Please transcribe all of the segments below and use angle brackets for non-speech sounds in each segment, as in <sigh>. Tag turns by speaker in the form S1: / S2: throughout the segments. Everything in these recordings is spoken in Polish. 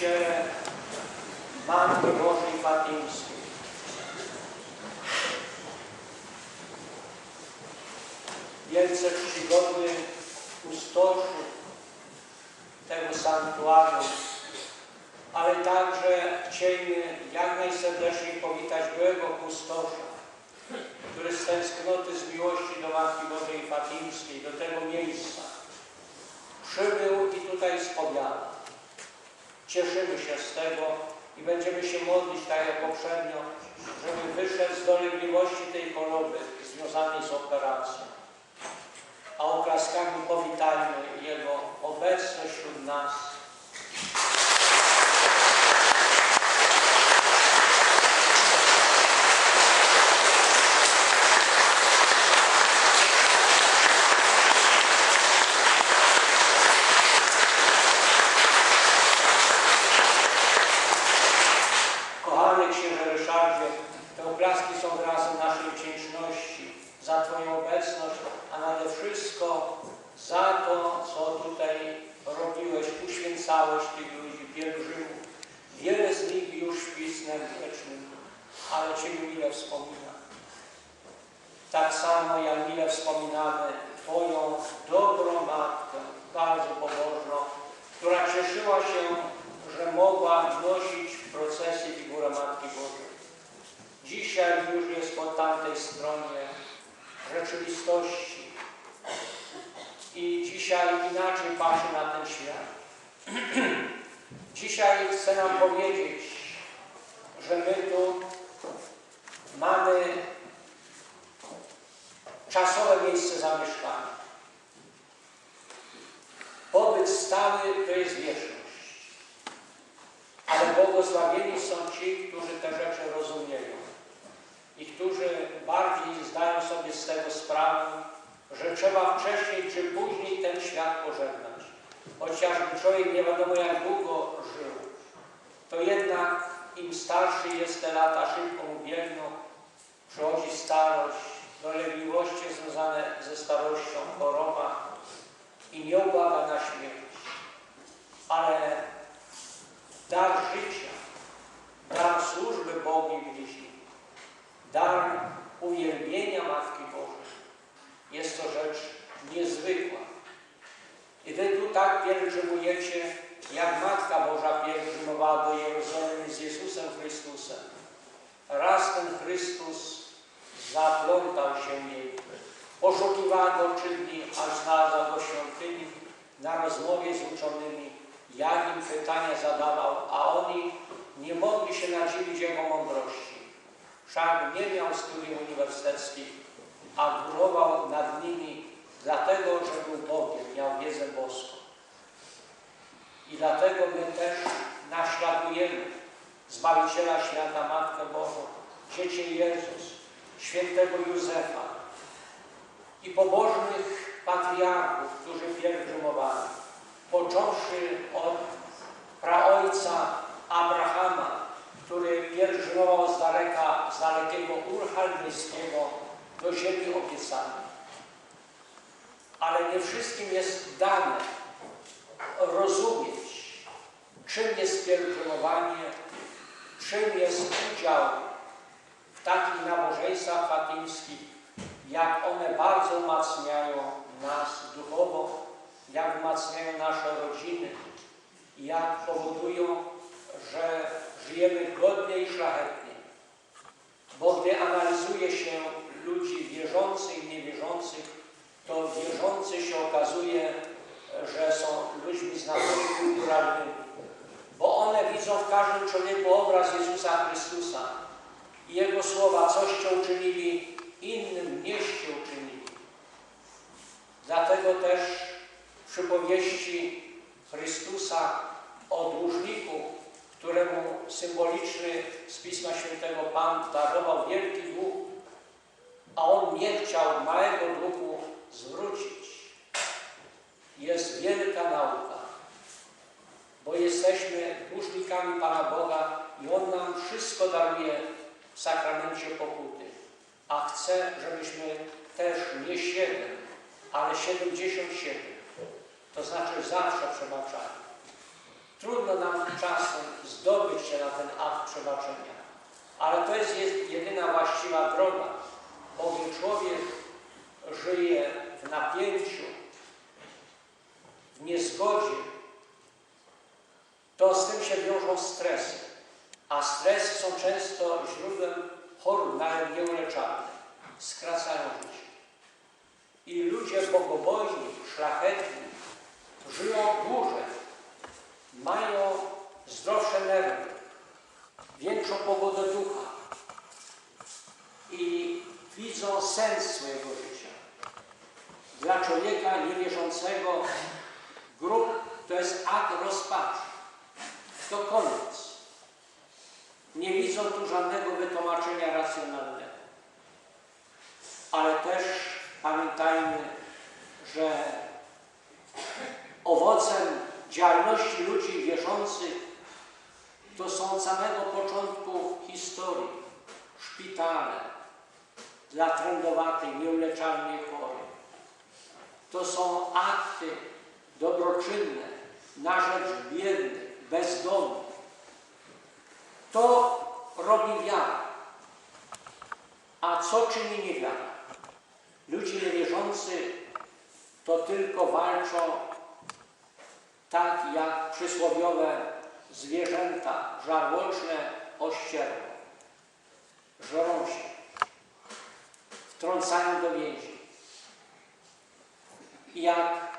S1: Ciele Matki Bożej Fatimskiej. Wielce czcigodny pustoszu tego sanktuarium, ale także chcielibyśmy jak najserdeczniej powitać byłego pustosza, który z tęsknoty, z miłości do Matki Bożej Fatimskiej, do tego miejsca przybył i tutaj spowiada. Cieszymy się z tego i będziemy się modlić, tak jak poprzednio, żeby wyszedł z dolegliwości tej choroby związanej z operacją. A oklaskami powitajmy Jego obecność wśród nas. Kochany Księże Ryszardzie, te oklaski są wyrazem naszej wdzięczności za Twoją obecność, a nade wszystko za to, co tutaj robiłeś, uświęcałeś tych ludzi, pielgrzymów. Wiele z nich już śpi snem wiecznym, ale Ciebie mile wspomina. Tak samo jak mile wspominamy Twoją dobrą Matkę, bardzo pobożną, która cieszyła się, że mogła nosić w procesji figurę Matki Bożej. Dzisiaj już jest po tamtej stronie rzeczywistości i dzisiaj inaczej patrzy na ten świat. <clears throat> dzisiaj chce nam powiedzieć, że my tu mamy czasowe miejsce zamieszkania. Pobyt stały to jest wieczność. Ale błogosławieni są ci, którzy te rzeczy rozumieją i którzy bardziej zdają sobie z tego sprawę, że trzeba wcześniej czy później ten świat pożegnać. Chociażby człowiek nie wiadomo jak długo żył, to jednak im starszy jest, te lata szybko mu biegną, przychodzi starość, dolegliwości związane ze starością, choroba i nieubłagana śmierć. Ale dar życia, dar służby Bogu i bliźnim, dar uwielbienia Matki Bożej. Jest to rzecz niezwykła. I wy tu tak pielgrzymujecie, jak Matka Boża pielgrzymowała do Jerozolimy z Jezusem Chrystusem. Raz ten Chrystus zaplątał się jej. Poszukiwała go trzy dni, aż znalazła go świątyni na rozmowie z uczonymi jak im pytania zadawał, a oni nie mogli się nadziwić jego mądrości. Wszak nie miał studiów uniwersyteckich, a górował nad nimi dlatego, że był Bogiem, miał wiedzę boską. I dlatego my też naśladujemy Zbawiciela Świata, Matkę Bożą, Dziecię Jezus, Świętego Józefa i pobożnych patriarchów, którzy pielgrzymowali począwszy od praojca Abrahama, który pielgrzymował z daleka, z dalekiego Ur do ziemi obiecanej. Ale nie wszystkim jest dane rozumieć, czym jest pielgrzymowanie, czym jest udział w takich nabożeństwach fatimskich, jak one bardzo umacniają nas duchowo, jak wzmacniają nasze rodziny, jak powodują, że żyjemy godnie i szlachetnie. Bo gdy analizuje się ludzi wierzących i niewierzących, to wierzący się okazuje, że są ludźmi z natury kulturalnymi. Bo one widzą w każdym człowieku obraz Jezusa Chrystusa i Jego słowa, coście uczynili innym, nieście uczynili. Dlatego też przypowieści Chrystusa o dłużniku, któremu symboliczny z Pisma Świętego Pan darował wielki dług, a on nie chciał małego długu zwrócić. Jest wielka nauka, bo jesteśmy dłużnikami Pana Boga i On nam wszystko daruje w sakramencie pokuty, a chce, żebyśmy też nie siedem, ale 77 to znaczy zawsze przebaczali. Trudno nam czasem zdobyć się na ten akt przebaczenia. Ale to jest jedyna właściwa droga, bowiem człowiek żyje w napięciu, w niezgodzie, to z tym się wiążą stresy. A stresy są często źródłem chorób, nawet nieuleczalnych. Skracają życie. I ludzie bogobojni, szlachetni, żyją dłużej, mają zdrowsze nerwy, większą pogodę ducha i widzą sens swojego życia. Dla człowieka niewierzącego grób to jest akt rozpaczy. To koniec. Nie widzą tu żadnego wytłumaczenia racjonalnego. Ale też pamiętajmy, że owocem działalności ludzi wierzących to są od samego początku historii szpitale dla trędowatych, nieuleczalnie chorych. To są akty dobroczynne na rzecz biednych, bezdomnych. To robi wiara. A co czyni niewiara? Ludzie niewierzący to tylko walczą tak jak przysłowiowe zwierzęta żarłoczne o ścierwo. Żorą się, wtrącają do więzi. Jak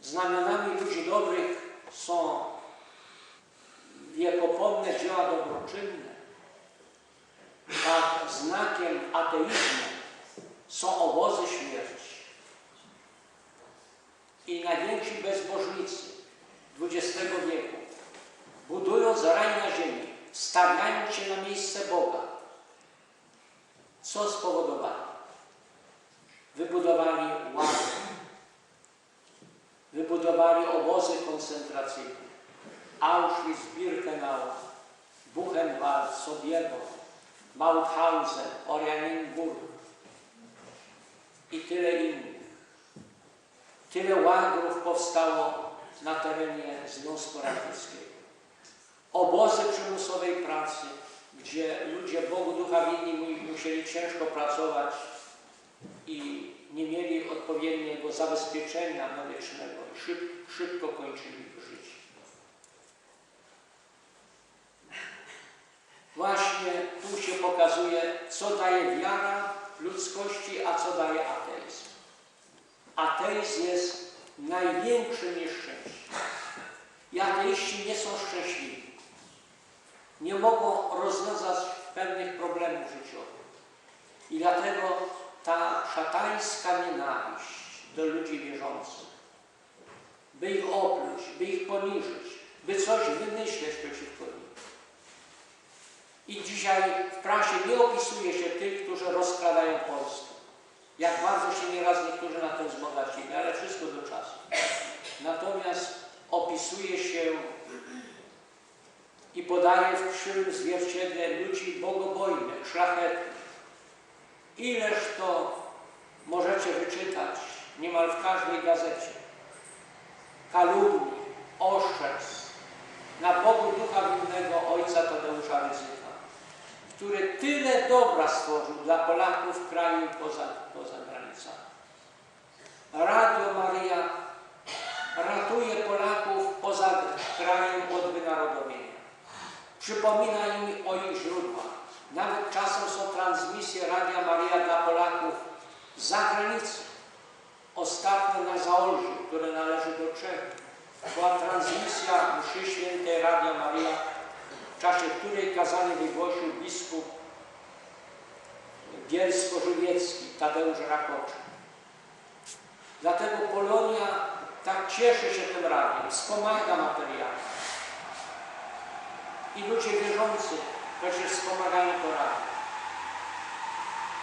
S1: znamionami ludzi dobrych są wiekopomne dzieła dobroczynne, tak znakiem ateizmu są obozy śmierci. I najwięksi bezbożnicy XX wieku, budując raj na ziemi, stawiając się na miejsce Boga, co spowodowali? Wybudowali ławy, wybudowali obozy koncentracyjne, Auschwitz, Birkenau, Buchenwald, Sobiewo, Mauthausen, Oranienburg i tyle innych. Tyle łagrów powstało na terenie Związku Radzieckiego. Obozy przymusowej pracy, gdzie ludzie Bogu Ducha winni musieli ciężko pracować i nie mieli odpowiedniego zabezpieczenia medycznego i szyb, szybko kończyli życie. Właśnie tu się pokazuje, co daje wiara ludzkości, a co daje ateizm. Ateizm jest największym nieszczęściem. I ateiści nie są szczęśliwi. Nie mogą rozwiązać pewnych problemów życiowych. I dlatego ta szatańska nienawiść do ludzi wierzących, by ich opluć, by ich poniżyć, by coś wymyśleć przeciwko nim. I dzisiaj w prasie nie opisuje się tych, którzy rozkradają Polskę. Jak bardzo się nieraz niektórzy na tym wzbogacili, ale wszystko do czasu. Natomiast opisuje się i podaje w krzywym zwierciedle ludzi bogobojnych, szlachetnych. Ileż to możecie wyczytać niemal w każdej gazecie. Kalumni, oszczerstw na Bogu Ducha Winnego Ojca Tadeusza Rydzyka który tyle dobra stworzył dla Polaków w kraju i poza, poza granicami. Radio Maria ratuje Polaków poza krajem od wynarodowienia. Przypomina im o ich źródłach. Nawet czasem są transmisje Radia za granicą. Ostatnio na Zaolziu, które należy do Czech, była transmisja mszy świętej Radia Maria w czasie której kazanie wygłosił biskup bielsko-żywiecki Tadeusz Rakoczy. Dlatego Polonia tak cieszy się tym radiem, wspomaga materialnie. I ludzie wierzący przecież wspomagają to radio.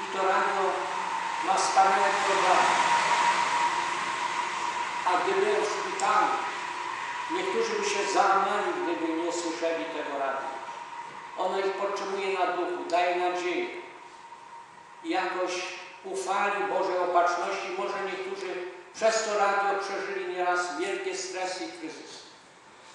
S1: I to radio ma wspaniałe programy. A gdyby w szpitalu Niektórzy by się załamali, gdyby nie słyszeli tego radia. Ono ich podtrzymuje na duchu, daje nadzieję. Jakoś ufali Bożej opatrzności. Może niektórzy przez to radio przeżyli nieraz wielkie stresy i kryzysy.